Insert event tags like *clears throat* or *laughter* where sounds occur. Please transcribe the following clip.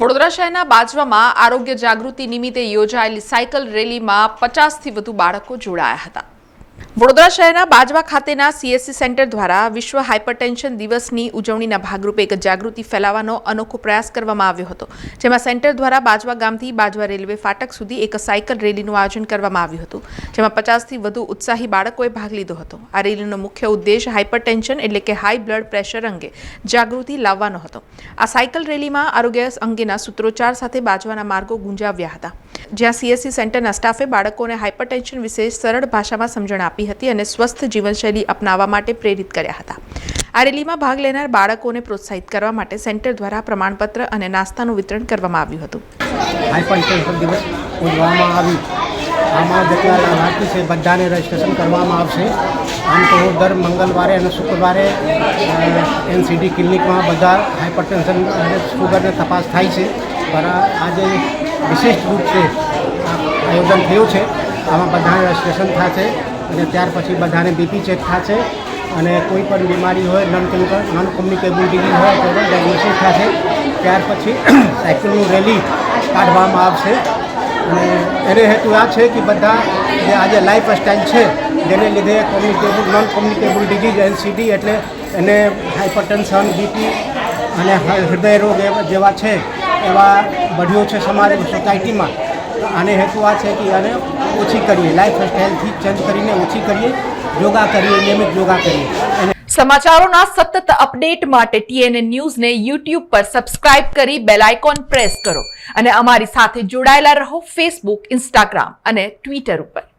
વડોદરા શહેરના બાજવામાં આરોગ્ય જાગૃતિ નિમિત્તે યોજાયેલી સાયકલ રેલીમાં પચાસથી વધુ બાળકો જોડાયા હતા. વડોદરા શહેરના બાજવા ખાતેના સીએસસી સેન્ટર દ્વારા વિશ્વ હાઇપરટેન્શન દિવસની ઉજવણીના ભાગરૂપે એક જાગૃતિ ફેલાવવાનો અનોખો પ્રયાસ કરવામાં આવ્યો હતો, જેમાં સેન્ટર દ્વારા બાજવા ગામથી બાજવા રેલવે ફાટક સુધી એક સાયકલ રેલીનું આયોજન કરવામાં આવ્યું હતું, જેમાં પચાસથી વધુ ઉત્સાહી બાળકોએ ભાગ લીધો હતો. આ રેલીનો મુખ્ય ઉદ્દેશ હાઇપરટેન્શન એટલે કે હાઈ બ્લડ પ્રેશર અંગે જાગૃતિ લાવવાનો હતો. આ સાયકલ રેલીમાં આરોગ્ય અંગેના સૂત્રોચ્ચાર સાથે બાજવાના માર્ગો ગુંજાવ્યા હતા. જ્યાં સીએસસી સેન્ટરના સ્ટાફે બાળકોને હાઇપરટેન્શન વિશે સરળ ભાષામાં સમજણ આપી હતી અને સ્વસ્થ જીવનશૈલી અપનાવવા માટે પ્રેરિત કર્યા હતા. આ રેલીમાં ભાગ લેનાર બાળકોને પ્રોત્સાહિત કરવા માટે સેન્ટર દ્વારા પ્રમાણપત્ર અને નાસ્તાનું વિતરણ કરવામાં આવ્યું હતું. દિવસ ઉજવવામાં આવ્યું આમાં જેટલા લાભાર્થી છે, બધાને રજીસ્ટ્રેશન કરવામાં આવશે. આમ તો દર મંગળવારે અને શુક્રવારે એનસીડી ક્લિનિકમાં બધા હાઇપરટેન્શન અને શુગરને તપાસ થાય છે. પણ આજે વિશેષ રૂપ છે. આયોજન થયું છે. આમાં બધાને રજીસ્ટ્રેશન થશે અને ત્યાર પછી બધાને બીપી ચેક થશે અને કોઈ પણ બીમારી હોય નોન નોન કોમ્યુનિકેબલ ડિઝીઝ હોય, તો પણ ડાયગ્નોસિસ થશે. ત્યાર પછી *clears throat* સાયકલનું રેલી કાઢવામાં આવશે. અને એને હેતુ આ છે કે બધા જે આજે લાઈફ સ્ટાઇલ છે, જેને લીધે communicable non communicable disease NCD એટલે એને હાઇપરટેન્શન બીપી અને હૃદય રોગ જેવા છે, એવા બઢ્યો છે સમાજ સોસાયટીમાં આને હેતુ આ છે કે આને ઓછી કરીએ. લાઈફ સ્ટાઇલથી ચેન્જ કરીને ઓછી કરીએ. યોગા કરીએ, નિયમિત યોગા કરીએ. સમાચારોના સતત અપડેટ માટે ટીએનએ ન્યૂઝને યુટ્યુબ પર સબસ્ક્રાઇબ કરી બેલ આઇકોન પ્રેસ કરો. અને અમારી સાથે જોડાયેલા રહો ફેસબુક ઇન્સ્ટાગ્રામ અને ટ્વિટર ઉપર.